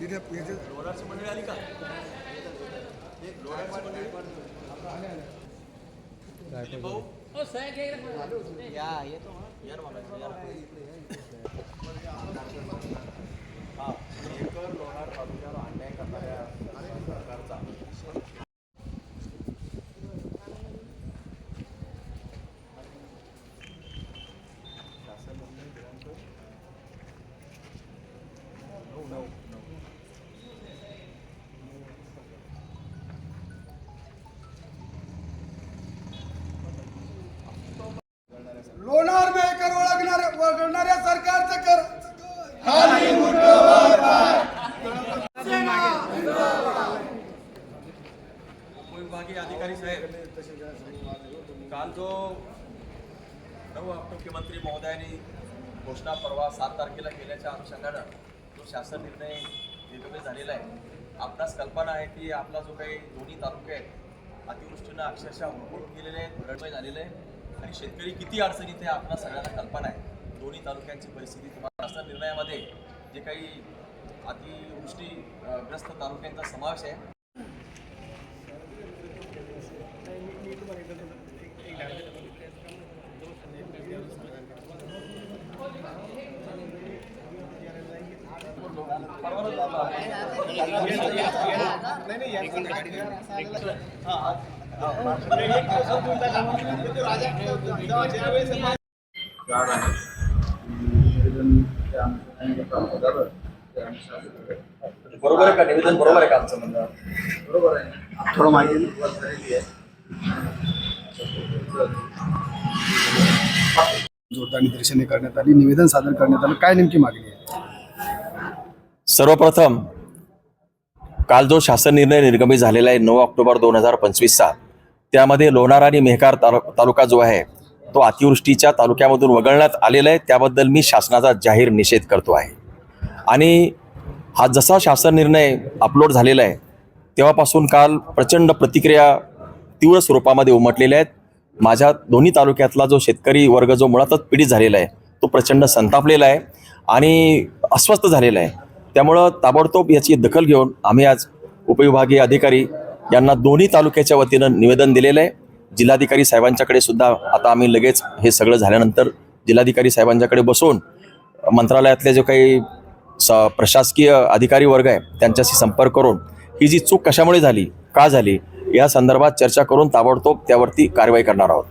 तिथे याचे- लोणारची मंडळी आली का भाऊ या येतो या ना मामा, या ना. हा, मेहकर लोणार तालुक्यावर अन्याय करणाऱ्या सरकारचा शासन निर्णय दिनांक नऊ नऊ नऊ लोणार मेकर ओळखणाऱ्या ओळखणाऱ्या सरकारचं कर उपविभागीय अधिकारी साहेब काल जो नऊ मुख्यमंत्री महोदयांनी घोषणा परवा सात तारखेला केल्याच्या अनुषंगानं जो शासन निर्णय निर्गमित झालेला आहे आपणास कल्पना आहे की आपला जो काही दोन्ही तालुके आहेत अतिवृष्टीनं अक्षरशः हुडकून गेलेले आहेत रडमय झालेले आहे आणि शेतकरी किती अडचणीत आहे आपल्या सगळ्यांना कल्पना आहे. दोन्ही तालुक्यांची परिस्थिती तुम्हाला शासन निर्णयामध्ये जे काही अतिवृष्टी ग्रस्त तालुक्यांचा समावेश आहे. गाड बरोबर आहे का? निवेदन बरोबर आहे का आमचं म्हणणं? बरोबर आहे. थोडं माहिती सुरुवात झालेली आहे जोरदार निदर्शने करण्यात आली निवेदन सादर करण्यात आलं. काय नेमकी मागणी आहे? सर्वप्रथम काल जो शासन निर्णय निर्गमित झालेला आहे नऊ ऑक्टोबर दोन हजार पंचवीसचा त्यामध्ये लोणार आणि मेहकार तालु तालुका जो आहे तो अतिवृष्टीच्या तालुक्यामधून वगळण्यात आलेला आहे. त्याबद्दल मी शासनाचा जाहीर निषेध करतो आहे. आणि हा जसा शासन निर्णय अपलोड झालेला आहे तेव्हापासून काल प्रचंड प्रतिक्रिया तीव्र स्वरूपामध्ये उमटलेल्या आहेत. माझ्या दोन्ही तालुक्यातला जो शेतकरी वर्ग जो मुळातच पीडित झालेला आहे तो प्रचंड संतापलेला आहे आणि अस्वस्थ झालेला आहे. त्यामुळं ताबडतोब याची दखल घेऊन आम्ही आज उपविभागीय अधिकारी यांना दोन्ही तालुक्याच्या वतीनं निवेदन दिलेलं आहे. जिल्हाधिकारी साहेबांच्याकडे सुद्धा आता आम्ही लगेच हे सगळं झाल्यानंतर जिल्हाधिकारी साहेबांच्याकडे बसून मंत्रालयातले जे काही स प्रशासकीय अधिकारी वर्ग आहे त्यांच्याशी संपर्क करून ही जी चूक कशामुळे झाली का झाली या संदर्भात चर्चा करून ताबडतोब त्यावरती कारवाई करणार आहोत.